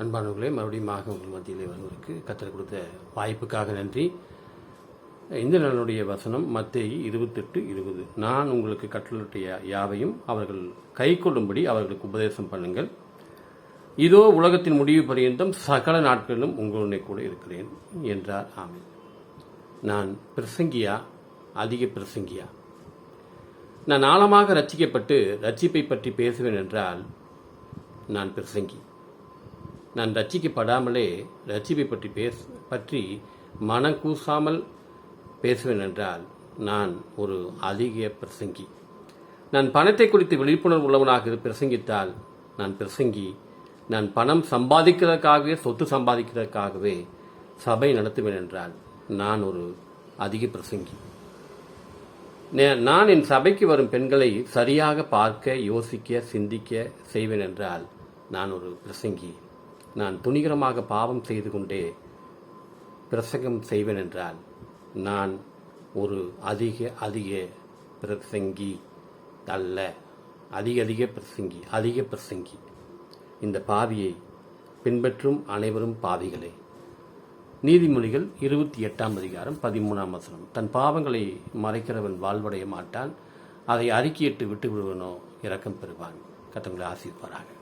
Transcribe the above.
அன்பானவர்களே மறுபடியும் உங்கள் மத்தியிலே வருவதற்கு கத்தர் கொடுத்த வாய்ப்புக்காக நன்றி. இந்த நாளுடைய வசனம் மத்தேயி இருபத்தெட்டு இருபது. நான் உங்களுக்கு கட்டளிட்ட யாவையும் அவர்கள் கை கொள்ளும்படி அவர்களுக்கு உபதேசம் பண்ணுங்கள். இதோ உலகத்தின் முடிவு பரியந்தம் சகல நாட்களிலும் உங்களுடைய கூட இருக்கிறேன் என்றார். ஆமென். நான் பிரசங்கியா? அதிக பிரசங்கியா? நான் ஆழமாக ரச்சிக்கப்பட்டு ரட்சிப்பை பற்றி பேசுவேன் என்றால் நான் பிரசங்கி. நான் ரட்சிக்கப்படாமலே ரட்சிப்பை பற்றி பேச பற்றி மனம் கூசாமல் பேசுவேன் என்றால் நான் ஒரு அதிக பிரசங்கி. நான் பணத்தை குறித்து விழிப்புணர்வு உள்ளவனாக பிரசங்கித்தால் நான் பிரசங்கி. நான் பணம் சம்பாதிக்கிறதுக்காகவே சொத்து சம்பாதிக்கிறதுக்காகவே சபை நடத்துவேன் என்றால் நான் ஒரு அதிக பிரசங்கி. நான் என் சபைக்கு வரும் பெண்களை சரியாக பார்க்க யோசிக்க சிந்திக்க செய்வேன் என்றால் நான் ஒரு பிரசங்கி. நான் துணிகரமாக பாவம் செய்து கொண்டே பிரசங்கம் செய்வேன் என்றால் நான் ஒரு அதிக அதிக பிரசங்கி அல்ல. அதிக அதிக பிரசங்கி அதிக பிரசங்கி. இந்த பாவியை பின்பற்றும் அனைவரும் பாவிகளே. நீதிமொழிகள் இருபத்தி எட்டாம் அதிகாரம் பதிமூணாம் வசனம். தன் பாவங்களை மறைக்கிறவன் வாழ்வடைய மாட்டான். அதை அறிக்கையிட்டு விட்டு விடுவனோ இரக்கம் பெறுவான். கத்தங்களை ஆசீர்வாராக.